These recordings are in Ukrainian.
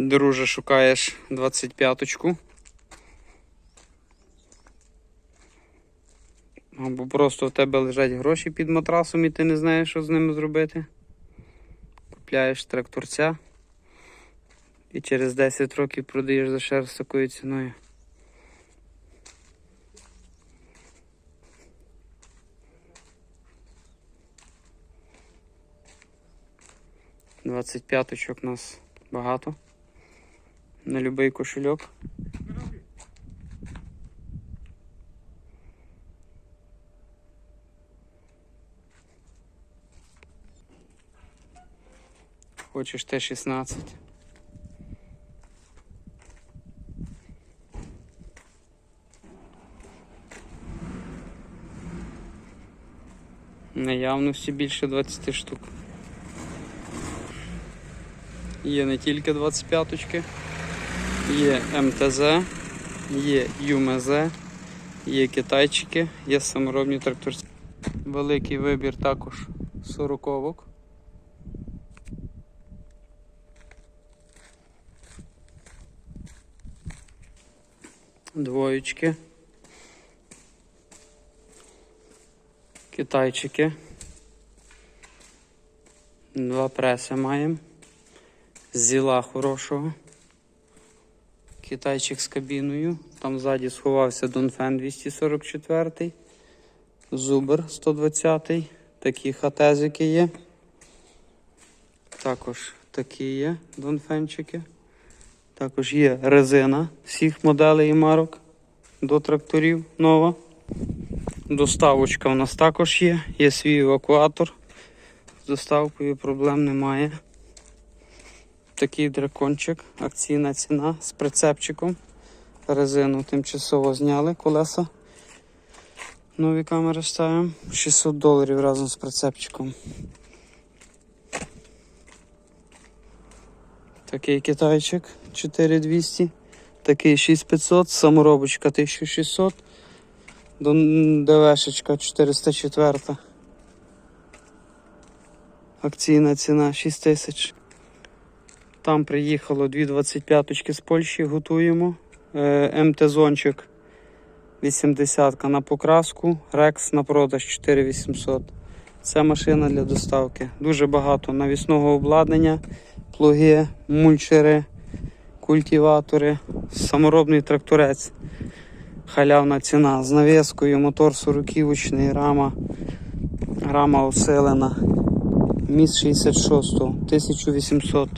Друже, шукаєш 25-ку. Або просто в тебе лежать гроші під матрасом і ти не знаєш, що з ними зробити. Купляєш тракторця і через 10 років продаєш за раз такою ціною. Двадцять п'яточок нас багато. На любий кошельок. Хочеш Т-16. Наявності більше 20 штук. Є не тільки 25-очки, є МТЗ, є ЮМЗ, є китайчики, є саморобні тракторці. Великий вибір також сороковок. Двоєчки. Китайчики. Два преси маємо. Зіла хорошого. Китайчик з кабіною. Там ззаді сховався Донфен 244. Зубер 120. Такі хатезики є. Також такі є донфенчики. Також є резина всіх моделей і марок до тракторів нова. Доставочка у нас також є. Є свій евакуатор. З доставкою проблем немає. Такий дракончик, акційна ціна з прицепчиком. Резину тимчасово зняли колеса. Нові камери ставимо. 600 доларів разом з прицепчиком. Такий китайчик 4200. Такий 6500, саморобочка 1600. Дон- ДВшечка 404. Акційна ціна 6000. Там приїхало дві 25 з Польщі, готуємо. Е, МТ-зончик 80 на покраску, Рекс на продаж 4800. Це машина для доставки. Дуже багато навісного обладнання, плуги, мульчери, культиватори, саморобний тракторець. Халявна ціна з навіскою, мотор 40-ківочний, рама, рама усилена. Міст 66, 1800.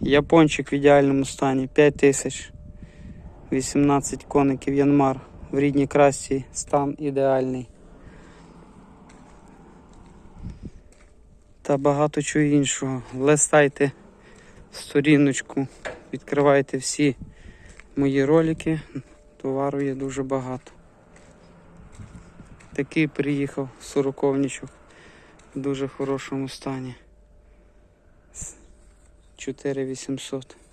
Япончик в ідеальному стані 5000. 18 коників Янмар. В рідній красті стан ідеальний. Та багато чого іншого. Листайте сторіночку, відкривайте всі мої ролики. Товару є дуже багато. Такий приїхав сороковничок в дуже хорошому стані. 4800.